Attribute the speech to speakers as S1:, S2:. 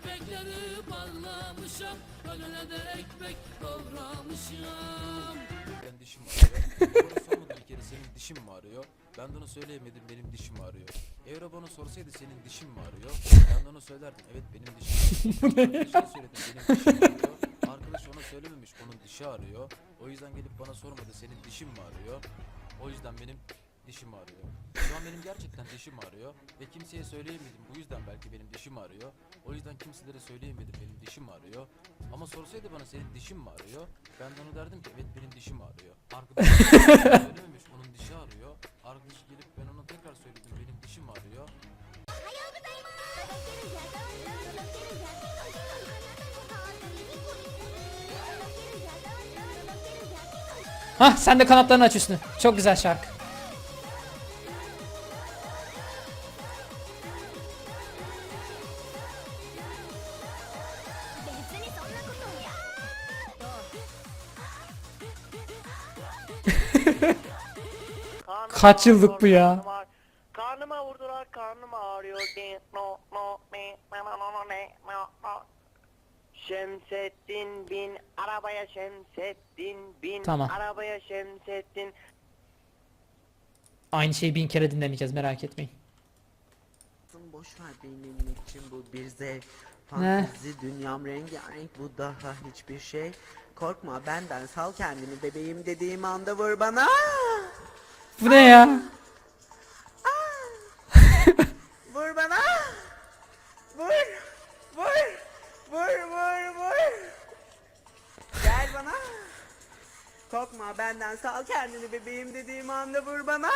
S1: Köpekleri parlamışım Önüne de ekmek doğramışım
S2: Ben dişim ağrıyor. Bana senin dişin mi ağrıyor? Ben de ona söyleyemedim benim dişim ağrıyor. Evra bana sorsaydı senin dişin mi ağrıyor? Ben de ona söylerdim evet benim dişim ağrıyor. Arkadaşına söyledim benim. Arkadaş ona söylememiş onun dişi ağrıyor. O yüzden gelip bana sormadı senin dişin mi ağrıyor? O yüzden benim dişim ağrıyor. Şu an benim gerçekten dişim ağrıyor ve kimseye söyleyemedim. Bu yüzden belki benim dişim ağrıyor. O yüzden kimselere söyleyemedim benim dişim ağrıyor. Ama sorsaydı bana senin dişin mi ağrıyor? Ben de ona derdim ki evet benim dişim ağrıyor. Arkadaş söylememiş onun dişi ağrıyor. Arkadaş gelip ben ona tekrar söyledim benim dişim ağrıyor.
S3: Hah sen de kanatlarını aç üstüne. Çok güzel şarkı. Kaç yıllık bu ya?
S4: Karnıma vurdular, karnım ağrıyor. No, no, ne, no, no. Şemsettin bin arabaya Şemsettin bin
S3: Tamam.
S4: arabaya Şemsettin
S3: Aynı şeyi bin kere dinlemeyeceğiz merak etmeyin.
S5: Boş ver benim için bu bir zevk.
S3: Ne?
S5: Fantezi dünyam rengarenk bu daha hiçbir şey. Korkma benden sal kendini bebeğim dediğim anda vur bana.
S3: Bu ne ya?
S5: Vur bana. Vur. Vur. Vur vur vur. Gel bana. Korkma benden sal kendini bebeğim dediğim anda vur bana.